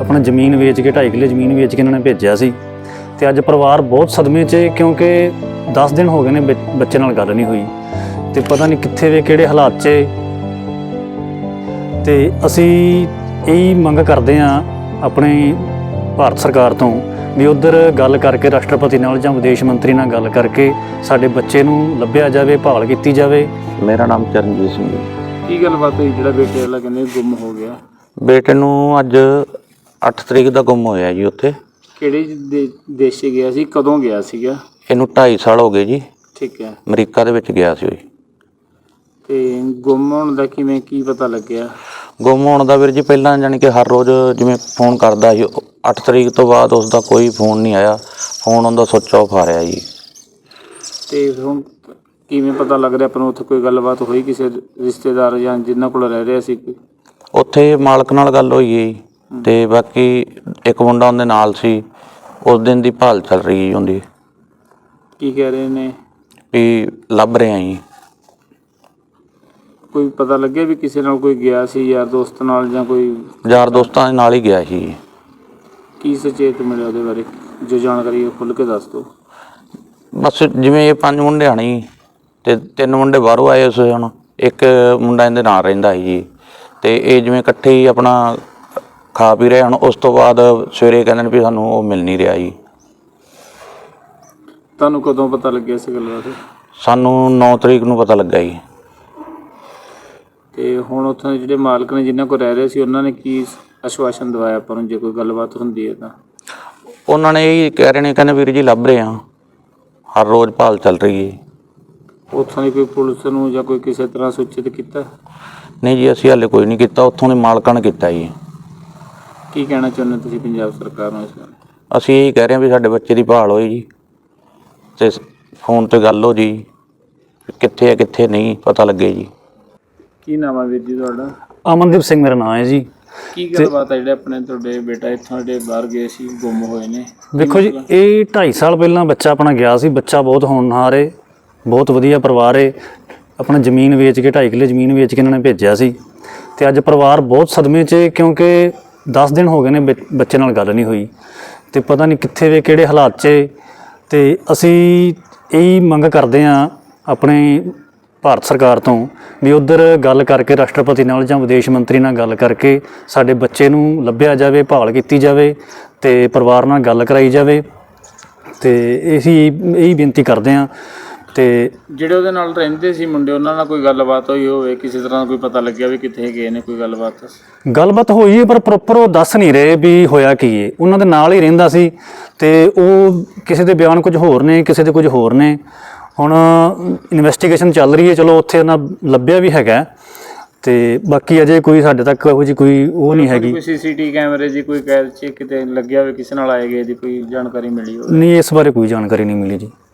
ਆਪਣਾ ਜ਼ਮੀਨ ਵੇਚ ਕੇ 2.5 ਕਿੱਲੇ ਜ਼ਮੀਨ ਵੇਚ ਕੇ ਇਹਨਾਂ ਨੇ ਭੇਜਿਆ ਸੀ। ਤੇ ਅੱਜ ਪਰਿਵਾਰ ਬਹੁਤ ਸਦਮੇ 'ਚ ਹੈ ਕਿਉਂਕਿ 10 ਦਿਨ ਹੋ ਗਏ ਨੇ ਬੱਚ- ਨਾਲ ਗੱਲ ਨਹੀਂ ਹੋਈ। ਤੇ ਪਤਾ ਨਹੀਂ ਕਿੱਥੇ ਵੇ ਕਿਹੜੇ ਹਾਲਾਤ 'ਚ। ਤੇ ਅਸੀਂ ਇਹੀ ਮੰਗ ਕਰਦੇ ਹਾਂ ਆਪਣੇ ਭਾਰਤ ਸਰਕਾਰ ਤੋਂ ਵੀ ਉਧਰ ਗੱਲ ਕਰਕੇ ਰਾਸ਼ਟਰਪਤੀ ਨਾਲ ਜਾਂ ਵਿਦੇਸ਼ ਮੰਤਰੀ ਨਾਲ ਗੱਲ ਕਰਕੇ ਸਾਡੇ ਬੱਚੇ ਨੂੰ ਲੱਭਿਆ ਜਾਵੇ ਭਾਲ ਕੀਤੀ ਜਾਵੇ। ਮੇਰਾ ਨਾਮ ਚਰਨਜੀਤ ਸਿੰਘ ਹੈ। ਕੀ ਗੱਲਬਾਤ ਹੋਈ? ਜਿਹੜਾ ਬੇਟੇ ਵਾਲਾ ਕਹਿੰਦੇ ਗੁੰਮ ਹੋ ਗਿਆ। ਬੇਟੇ ਨੂੰ ਅੱਜ 8 ਤਰੀਕ ਦਾ ਗੁੰਮ ਹੋਇਆ ਜੀ ਉੱਥੇ। ਕਿਹੜੇ ਦੇ- ਦੇਸ਼ 'ਚ ਗਿਆ ਸੀ? ਕਦੋਂ ਗਿਆ ਸੀਗਾ? ਇਹਨੂੰ 2.5 ਸਾਲ ਹੋ ਗਏ ਜੀ। ਠੀਕ ਹੈ। ਅਮਰੀਕਾ ਦੇ ਵਿੱਚ ਗਿਆ ਸੀ ਉਹ ਜੀ। ਤੇ ਗੁੰਮ ਹੋਣ ਦਾ ਕਿਵੇਂ ਕੀ ਪਤਾ ਲੱਗਿਆ? ਗੁੰਮ ਹੋਣ ਦਾ ਵੀਰ ਜੀ ਪਹਿਲਾਂ ਜਾਣੀ ਕਿ ਹਰ ਰੋਜ਼ ਜਿਵੇਂ ਫੋਨ ਕਰਦਾ ਸੀ 8 ਤਰੀਕ ਤੋਂ ਬਾਅਦ ਉਸ ਦਾ ਕੋਈ ਫੋਨ ਨਹੀਂ ਆਇਆ। ਫੋਨ ਉਹਦਾ ਸੁੱਚ ਆਫ ਆ ਰਿਹਾ ਜੀ। ਤੇ ਹੁਣ ਕਿਵੇਂ ਪਤਾ ਲੱਗ ਰਿਹਾ? ਆਪਾਂ ਨੂੰ ਉੱਥੇ ਕੋਈ ਗੱਲਬਾਤ ਹੋਈ ਕਿਸੇ ਰਿਸ਼ਤੇਦਾਰ ਜਾਂ ਜਿਨ੍ਹਾਂ ਕੋਲ ਰਹਿ ਰਿਹਾ ਸੀ? ਕੋਈ? ਉੱਥੇ ਮਾਲਕ ਨਾਲ ਗੱਲ ਹੋਈ ਹੈ ਜੀ। ਤੇ ਬਾਕੀ ਇੱਕ ਮੁੰਡਾ ਉਹਦੇ ਨਾਲ ਸੀ ਉਸ ਦਿਨ ਦੀ ਭਾਲ ਚੱਲ ਰਹੀ ਹੈ ਉਹਦੀ। ਕੀ ਕਹਿ ਰਹੇ ਨੇ? ਵੀ ਲੱਭ ਰਹੇ ਆ ਜੀ। ਕੋਈ ਪਤਾ ਲੱਗਿਆ ਵੀ ਕਿਸੇ ਨਾਲ ਕੋਈ ਗਿਆ ਸੀ ਯਾਰ ਦੋਸਤ ਨਾਲ ਜਾਂ ਕੋਈ ਯਾਰ ਦੋਸਤਾਂ ਦੇ ਨਾਲ ਹੀ ਗਿਆ ਸੀ। ਕੀ ਸੁਚੇਤ ਮਿਲਿਆ ਉਹਦੇ ਬਾਰੇ? ਜੋ ਜਾਣਕਾਰੀ ਹੈ ਖੁੱਲ ਕੇ ਦੱਸ ਦਿਓ। ਬਸ ਜਿਵੇਂ ਇਹ ਪੰਜ ਮੁੰਡੇ ਆਣੇ ਜੀ ਤੇ ਤਿੰਨ ਮੁੰਡੇ ਬਾਹਰੋਂ ਆਏ ਉਸ ਹੁਣ ਇੱਕ ਮੁੰਡਾ ਇਹਦੇ ਨਾਲ ਰਹਿੰਦਾ ਸੀ ਜੀ। ਤੇ ਇਹ ਜਿਵੇਂ ਇਕੱਠੇ ਹੀ ਆਪਣਾ ਖਾ ਪੀ ਰਹੇ ਹੁਣ ਉਸ ਤੋਂ ਬਾਅਦ ਸਵੇਰੇ ਕਹਿੰਦੇ ਨੇ ਵੀ ਸਾਨੂੰ ਉਹ ਮਿਲ ਨਹੀਂ ਰਿਹਾ ਜੀ। ਤੁਹਾਨੂੰ ਕਦੋਂ ਪਤਾ ਲੱਗਿਆ ਇਸ ਗੱਲ ਬਾਰੇ ਸਾਨੂੰ 9 ਤਰੀਕ ਨੂੰ ਪਤਾ ਲੱਗਾ ਜੀ। ਤੇ ਹੁਣ ਉੱਥੋਂ ਦੇ ਜਿਹੜੇ ਮਾਲਕ ਨੇ ਜਿਨ੍ਹਾਂ ਕੋਲ ਰਹਿ ਰਹੇ ਸੀ ਉਹਨਾਂ ਨੇ ਕੀ ਆਸ਼ਵਾਸਨ ਦਵਾਇਆ ਨੂੰ ਜੇ ਕੋਈ ਗੱਲਬਾਤ ਹੁੰਦੀ ਹੈ ਤਾਂ? ਉਹਨਾਂ ਨੇ ਇਹ ਕਹਿ ਰਹੇ ਨੇ ਕਹਿੰਦੇ ਵੀਰ ਜੀ ਲੱਭ ਰਹੇ ਆ ਹਰ ਰੋਜ਼ ਭਾਲ ਚੱਲ ਰਹੀ ਹੈ। ਉੱਥੋਂ ਦੀ ਕੋਈ ਪੁਲਿਸ ਨੂੰ ਜਾਂ ਕੋਈ ਕਿਸੇ ਤਰ੍ਹਾਂ ਸੂਚਿਤ ਕੀਤਾ? ਨਹੀਂ ਜੀ ਅਸੀਂ ਹਾਲੇ ਕੋਈ ਨਹੀਂ ਕੀਤਾ। ਉੱਥੋਂ ਦੇ ਮਾਲਕਾਂ ਨੇ ਕੀਤਾ ਜੀ। ਕੀ ਕਹਿਣਾ ਚਾਹੁੰਦੇ ਤੁਸੀਂ ਪੰਜਾਬ ਸਰਕਾਰ ਨੂੰ ਇਸ ਬਾਰੇ? ਅਸੀਂ ਇਹ ਕਹਿ ਰਹੇ ਹਾਂ ਵੀ ਸਾਡੇ ਬੱਚੇ ਦੀ ਭਾਲ ਹੋਈ ਜੀ ਤੇ ਫੋਨ ਤੇ ਗੱਲ ਹੋ ਜੀ ਕਿੱਥੇ ਹੈ ਕਿੱਥੇ ਨਹੀਂ ਪਤਾ ਲੱਗੇ ਜੀ। ਕੀ ਨਾਮ ਹੈ ਵੀਰ ਜੀ ਤੁਹਾਡਾ? ਅਮਨਦੀਪ ਸਿੰਘ ਮੇਰਾ ਨਾਮ ਹੈ ਜੀ। ਕੀ ਗੱਲਬਾਤ ਹੈ ਜਿਹੜੇ ਆਪਣੇ ਤੁਹਾਡੇ ਬੇਟਾ ਇੱਥੋਂ ਜਿਹੜੇ ਬਾਹਰ ਗਏ ਸੀ ਗੁੰਮ ਹੋਏ ਨੇ? ਵੇਖੋ ਜੀ ਇਹ 2.5 ਸਾਲ ਪਹਿਲਾਂ ਬੱਚਾ ਆਪਣਾ ਗਿਆ ਸੀ ਬੱਚਾ ਬਹੁਤ ਹੋਣਹਾਰ ਏ ਬਹੁਤ ਵਧੀਆ ਪਰਿਵਾਰ ਏ। ਆਪਣਾ ਜ਼ਮੀਨ ਵੇਚ ਕੇ 2.5 ਕਿੱਲੇ ਜ਼ਮੀਨ ਵੇਚ ਕੇ ਇਹਨਾਂ ਨੇ ਭੇਜਿਆ ਸੀ। ਤੇ ਅੱਜ ਪਰਿਵਾਰ ਬਹੁਤ ਸਦਮੇ 'ਚ ਏ ਕਿਉਂਕਿ 10 ਦਿਨ ਹੋ ਗਏ ਨੇ ਬੱਚ- ਬੱਚੇ ਨਾਲ ਗੱਲ ਨਹੀਂ ਹੋਈ ਤੇ ਪਤਾ ਨਹੀਂ ਕਿੱਥੇ ਵੇ ਕਿਹੜੇ ਹਾਲਾਤ 'ਚ ਏ। ਤੇ ਅਸੀਂ ਇਹੀ ਮੰਗ ਕਰਦੇ ਹਾਂ ਆਪਣੇ ਭਾਰਤ ਸਰਕਾਰ ਤੋਂ ਵੀ ਉਧਰ ਗੱਲ ਕਰਕੇ ਰਾਸ਼ਟਰਪਤੀ ਨਾਲ ਜਾਂ ਵਿਦੇਸ਼ ਮੰਤਰੀ ਨਾਲ ਗੱਲ ਕਰਕੇ ਸਾਡੇ ਬੱਚੇ ਨੂੰ ਲੱਭਿਆ ਜਾਵੇ, ਭਾਲ ਕੀਤੀ ਜਾਵੇ ਤੇ ਪਰਿਵਾਰ ਨਾਲ ਗੱਲ ਕਰਾਈ ਜਾਵੇ। ਤੇ ਅਸੀਂ ਇਹੀ ਬੇਨਤੀ ਕਰਦੇ ਹਾਂ ਤੇ ਜਿਹੜੇ ਉਹਦੇ ਨਾਲ ਰਹਿੰਦੇ ਸੀ ਮੁੰਡੇ ਉਹਨਾਂ ਨਾਲ ਕੋਈ ਗੱਲਬਾਤ ਹੋਈ ਹੋਵੇ? ਕਿਸੇ ਤਰ੍ਹਾਂ ਦਾ ਕੋਈ ਪਤਾ ਲੱਗਿਆ ਵੀ ਕਿੱਥੇ ਗਏ ਨੇ ਕੋਈ ਗੱਲਬਾਤ? ਗੱਲਬਾਤ ਹੋਈ ਹੈ ਪਰ ਪ੍ਰੋਪਰ ਉਹ ਦੱਸ ਨਹੀਂ ਰਹੇ ਵੀ ਹੋਇਆ ਕੀ ਹੈ। ਉਹਨਾਂ ਦੇ ਨਾਲ ਹੀ ਰਹਿੰਦਾ ਸੀ ਤੇ ਉਹ ਕਿਸੇ ਦੇ ਬਿਆਨ ਕੁਝ ਹੋਰ ਨੇ ਕਿਸੇ ਦੇ ਕੁਝ ਹੋਰ ਨੇ। ਹੁਣ ਇਨਵੈਸਟੀਗੇਸ਼ਨ ਚੱਲ ਰਹੀ ਹੈ ਚਲੋ ਉੱਥੇ ਉਹਨਾਂ ਲੱਭਿਆ ਵੀ ਹੈਗਾ। ਤੇ ਬਾਕੀ ਅਜੇ ਕੋਈ ਸਾਡੇ ਤੱਕ ਇਹੋ ਜਿਹੀ ਕੋਈ ਉਹ ਨਹੀਂ ਹੈਗੀ। ਕੋਈ ਸੀਸੀਟੀ ਕੈਮਰੇ ਦੀ ਕੋਈ ਕੈਦ ਚ ਕਿਤੇ ਲੱਗਿਆ ਹੋਵੇ ਕਿਸੇ ਨਾਲ ਆਏ ਗਏ ਦੀ ਕੋਈ ਜਾਣਕਾਰੀ ਮਿਲੀ ਹੋਵੇ? ਨਹੀਂ ਇਸ ਬਾਰੇ ਕੋਈ ਜਾਣਕਾਰੀ ਨਹੀਂ ਮਿਲੀ ਜੀ।